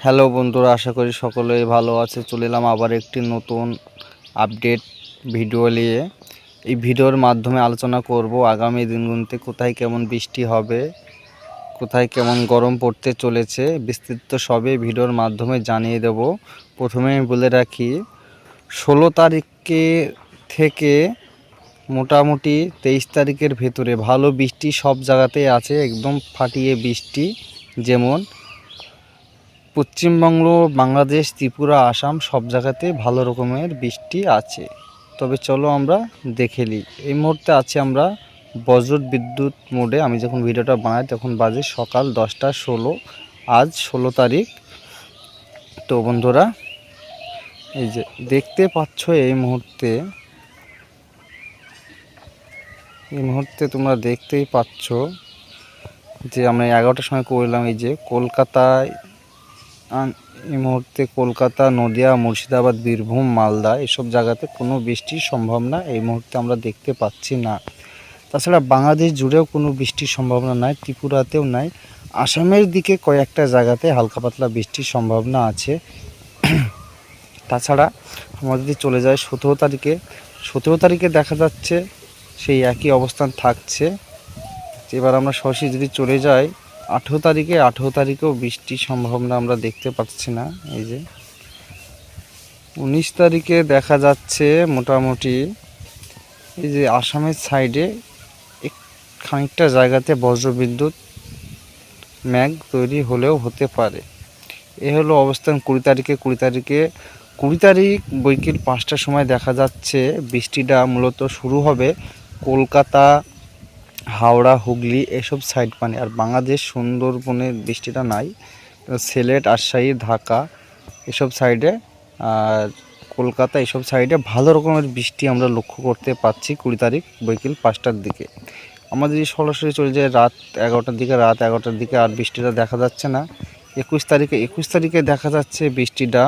Hello বন্ধুরা, আশা করি সকলেই ভালো আছে। চলে এলাম আবার একটি নতুন আপডেট ভিডিও নিয়ে। এই ভিডিওর মাধ্যমে আলোচনা করব আগামী দিনগুলোতে কোথায় কেমন বৃষ্টি হবে, কোথায় কেমন গরম পড়তে চলেছে বিস্তৃত সবে ভিডিওর মাধ্যমে জানিয়ে দেব। প্রথমে বলে রাখি, ষোলো তারিখে থেকে মোটামুটি তেইশ তারিখের ভেতরে ভালো বৃষ্টি সব জায়গাতেই আছে, একদম ফাটিয়ে বৃষ্টি যেমন পশ্চিমবঙ্গ, বাংলাদেশ, ত্রিপুরা, আসাম সব জায়গাতে ভালো রকমের বৃষ্টি আছে। তবে চলো আমরা দেখে নিই। এই মুহূর্তে আছি আমরা বজ্র বিদ্যুৎ মোডে। আমি যখন ভিডিওটা বানাই তখন বাজে সকাল দশটা ষোলো। আজ ষোলো তারিখ। তো বন্ধুরা, এই যে দেখতে পাচ্ছ এই মুহূর্তে এই মুহূর্তে তোমরা দেখতেই পাচ্ছ যে আমরা এগারোটার সময় করলাম এই যে কলকাতায় এই মুহূর্তে কলকাতা, নদিয়া, মুর্শিদাবাদ, বীরভূম, মালদা এসব জায়গাতে কোনো বৃষ্টির সম্ভাবনা এই মুহূর্তে আমরা দেখতে পাচ্ছি না। তাছাড়া বাংলাদেশ জুড়েও কোনো বৃষ্টির সম্ভাবনা নাই, ত্রিপুরাতেও নাই। আসামের দিকে কয়েকটা জায়গাতে হালকা পাতলা বৃষ্টির সম্ভাবনা আছে। তাছাড়া আমরা যদি চলে যায় সতেরো তারিখে সতেরো তারিখে দেখা যাচ্ছে সেই একই অবস্থান থাকছে। এবার আমরা সরাসরি যদি চলে যাই আঠেরো তারিখে, আঠেরো তারিখেও বৃষ্টির সম্ভাবনা আমরা দেখতে পাচ্ছি না, এই যে। উনিশ তারিখে দেখা যাচ্ছে মোটামুটি, এই যে আসামের সাইডে এক খানিকটা জায়গাতে বজ্রবিদ্যুৎ ম্যাগ তৈরি হলেও হতে পারে। এ হলো অবস্থান কুড়ি তারিখে কুড়ি তারিখে, কুড়ি তারিখ বৈকিল পাঁচটার সময় দেখা যাচ্ছে বৃষ্টিটা মূলত শুরু হবে কলকাতা হাওড়া, হুগলি এসব সাইড মানে। আর বাংলাদেশ, সুন্দরবনে বৃষ্টিটা নাই। সিলেট, রাজশাহী, ঢাকা এসব সাইডে আর কলকাতা এসব সাইডে ভালো রকমের বৃষ্টি আমরা লক্ষ্য করতে পাচ্ছি কুড়ি তারিখ বৈকাল পাঁচটার দিকে। আমাদের সরাসরি চলে যায় রাত এগারোটার দিকে, রাত এগারোটার দিকে আর বৃষ্টিটা দেখা যাচ্ছে না। একুশ তারিখে একুশ তারিখে দেখা যাচ্ছে বৃষ্টিটা।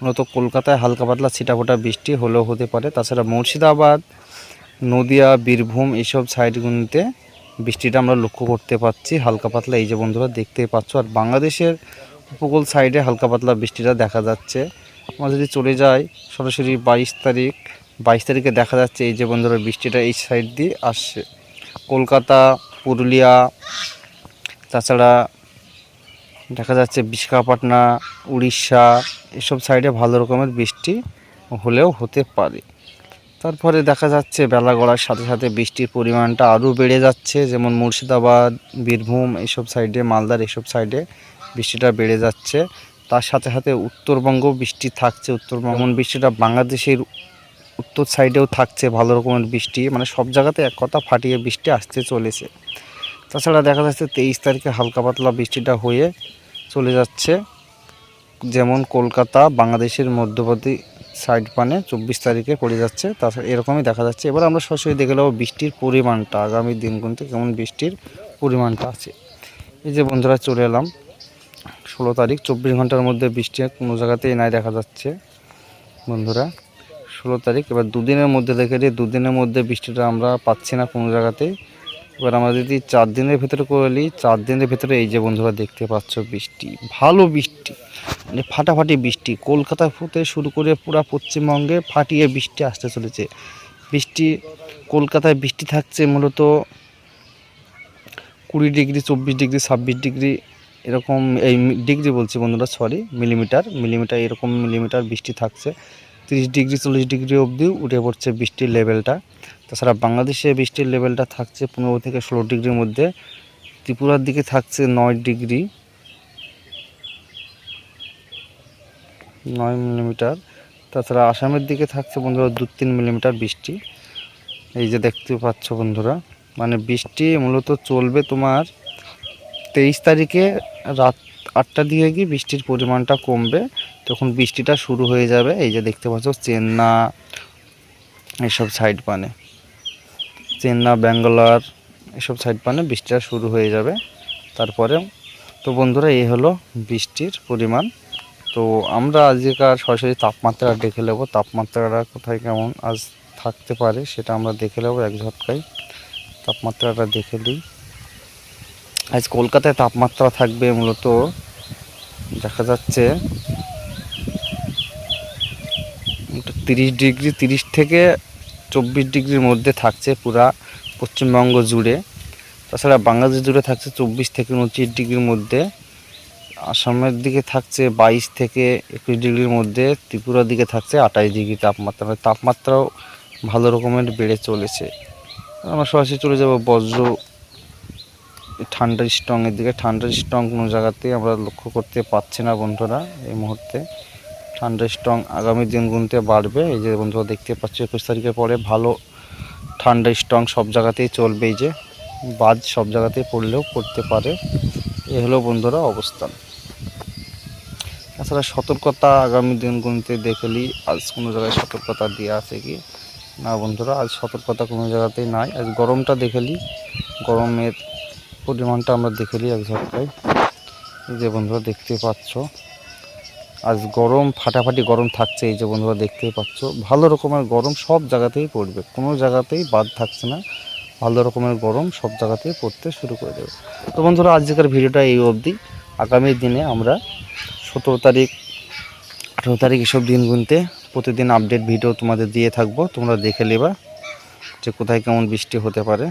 মূলত কলকাতায় হালকা পাতলা ছিটাফোটা বৃষ্টি হলেও হতে পারে। তাছাড়া মুর্শিদাবাদ নদিয়া, বীরভূম এইসব সাইডগুলিতে বৃষ্টিটা আমরা লক্ষ্য করতে পাচ্ছি। হালকা পাতলা, এই যে বন্ধুরা দেখতে পাচ্ছ। আর বাংলাদেশের উপকূল সাইডে হালকা পাতলা বৃষ্টিটা দেখা যাচ্ছে। আমরা যদি চলে যাই, সরাসরি বাইশ তারিখ, বাইশ তারিখে দেখা যাচ্ছে এই যে বন্ধুরা বৃষ্টিটা এই সাইড দিয়ে আসছে। কলকাতা, পুরুলিয়া, তাছাড়া দেখা যাচ্ছে বিশাখাপাটনা, উড়িষ্যা, এসব সাইডে ভালো রকমের বৃষ্টি হলেও হতে পারে। তারপরে দেখা যাচ্ছে বেলা গড়ার সাথে সাথে বৃষ্টির পরিমাণটা আরও বেড়ে যাচ্ছে। যেমন মুর্শিদাবাদ, বীরভূম এইসব সাইডে মালদার এইসব সাইডে বৃষ্টিটা বেড়ে যাচ্ছে। তার সাথে সাথে উত্তরবঙ্গ বৃষ্টি থাকছে। উত্তরবঙ্গ বৃষ্টিটা বাংলাদেশের উত্তর সাইডেও থাকছে। ভালো রকমের বৃষ্টি মানে সব জায়গাতে এক কথা ফাটিয়ে বৃষ্টি আসতে চলেছে। তাছাড়া দেখা যাচ্ছে তেইশ তারিখে হালকা পাতলা বৃষ্টিটা হয়ে চলে যাচ্ছে। যেমন কলকাতা, বাংলাদেশের মধ্যবর্তী সাইড পানে চব্বিশ তারিখে পড়ে যাচ্ছে তাছাড়া এরকমই দেখা যাচ্ছে। এবার আমরা সরাসরি দেখে নেব বৃষ্টির পরিমাণটা, আগামী দিনগুলোতে কেমন বৃষ্টির পরিমাণটা আছে। এই যে বন্ধুরা, চলে এলাম। ষোলো তারিখ, চব্বিশ ঘণ্টার মধ্যে বৃষ্টি কোনো জায়গাতেই নাই দেখা যাচ্ছে। বন্ধুরা, ষোলো তারিখ, এবার দুদিনের মধ্যে দেখে দিই, দুদিনের মধ্যে বৃষ্টিটা আমরা পাচ্ছি না কোনো জায়গাতেই। এবার আমরা যদি চার দিনের ভেতরে করে নিই, চার দিনের ভেতরে এই যে বন্ধুরা দেখতে পাচ্ছ বৃষ্টি, ভালো বৃষ্টি মানে ফাটাফাটি বৃষ্টি। কলকাতা থেকে শুরু করে পুরা পশ্চিমবঙ্গে ফাটিয়ে বৃষ্টি আসতে চলেছে। বৃষ্টি, কলকাতায় বৃষ্টি থাকছে মূলত কুড়ি ডিগ্রি, চব্বিশ ডিগ্রি, ছাব্বিশ ডিগ্রি, এরকম এই ডিগ্রি বলছি বন্ধুরা সরি মিলিমিটার মিলিমিটার এরকম মিলিমিটার বৃষ্টি থাকছে। তিরিশ ডিগ্রি, চল্লিশ ডিগ্রি অবধি উঠে পড়ছে বৃষ্টির লেভেলটা। তাছাড়া বাংলাদেশে বৃষ্টির লেভেলটা থাকছে পনেরো থেকে ষোলো ডিগ্রির মধ্যে। ত্রিপুরার দিকে থাকছে নয় ডিগ্রি, নয় মিলিমিটার। তাছাড়া আসামের দিকে থাকছে বন্ধুরা দু তিন মিলিমিটার বৃষ্টি। এই যে দেখতে পাচ্ছ বন্ধুরা মানে বৃষ্টি মূলত চলবে তোমার তেইশ তারিখে রাত আটটার দিকে গিয়ে বৃষ্টির পরিমাণটা কমবে, তখন বৃষ্টিটা শুরু হয়ে যাবে। এই যে দেখতে পাচ্ছ, চেন্না, এসব সাইড পানে চেন্না, ব্যাঙ্গালোর, এসব সাইড পানে বৃষ্টিটা শুরু হয়ে যাবে। তারপরে, তো বন্ধুরা, এই হলো বৃষ্টির পরিমাণ। তো আমরা আজকের সরাসরি তাপমাত্রা দেখে নেব, তাপমাত্রাটা কোথায় কেমন আজ থাকতে পারে, সেটা আমরা দেখে নেব এক ঝটকায়। তাপমাত্রাটা দেখে নিই আজ কলকাতায় তাপমাত্রা থাকবে মূলত, দেখা যাচ্ছে তিরিশ ডিগ্রি, তিরিশ থেকে চব্বিশ ডিগ্রির মধ্যে থাকছে পুরা পশ্চিমবঙ্গ জুড়ে। তাছাড়া বাংলাদেশ জুড়ে থাকছে চব্বিশ থেকে উনত্রিশ ডিগ্রির মধ্যে। আসামের দিকে থাকছে বাইশ থেকে একুশ ডিগ্রির মধ্যে, ত্রিপুরার দিকে থাকছে আঠাশ ডিগ্রি তাপমাত্রা। তাপমাত্রাও ভালো রকমের বেড়ে চলেছে। আমরা সরাসরি চলে যাব বজ্র ঠান্ডার স্ট্রংয়ের দিকে ঠান্ডার স্ট্রং কোনো জায়গাতেই আমরা লক্ষ্য করতে পারছি না বন্ধুরা এই মুহূর্তে। ঠান্ডার স্ট্রং আগামী দিনগুলোতে বাড়বে। এই যে বন্ধুরা দেখতে পাচ্ছি, একুশ তারিখের পরে ভালো ঠান্ডা স্ট্রং সব জায়গাতেই চলবে। এই যে বাজ সব জায়গাতেই পড়লেও পড়তে পারে। এ হলো বন্ধুরা অবস্থান। তাছাড়া সতর্কতা আগামী দিনগুলোতে দেখেলি আজ কোনো জায়গায় সতর্কতা দেওয়া আছে কি? না বন্ধুরা, আজ সতর্কতা কোনো জায়গাতেই নাই। আজ গরমটা দেখেলি গরমের পরিমাণটা আমরা দেখে নিই এক ঝটকায়। এই যে বন্ধুরা দেখতে পাচ্ছ, আজ গরম, ফাটাফাটি গরম থাকছে, এই যে বন্ধুরা দেখতেই পাচ্ছ। ভালো রকমের গরম সব জায়গাতেই পড়বে, কোনো জায়গাতেই বাদ থাকছে না। ভালো রকমের গরম সব জায়গাতেই পড়তে শুরু করে দেবে। তো বন্ধুরা, আজকের ভিডিওটা এই অবধি। আগামী দিনে আমরা সতেরো তারিখ, আঠেরো তারিখ এসব দিন গুনতে প্রতিদিন আপডেট ভিডিও তোমাদের দিয়ে থাকব। তোমরা দেখে নেবা যে কোথায় কেমন বৃষ্টি হতে পারে।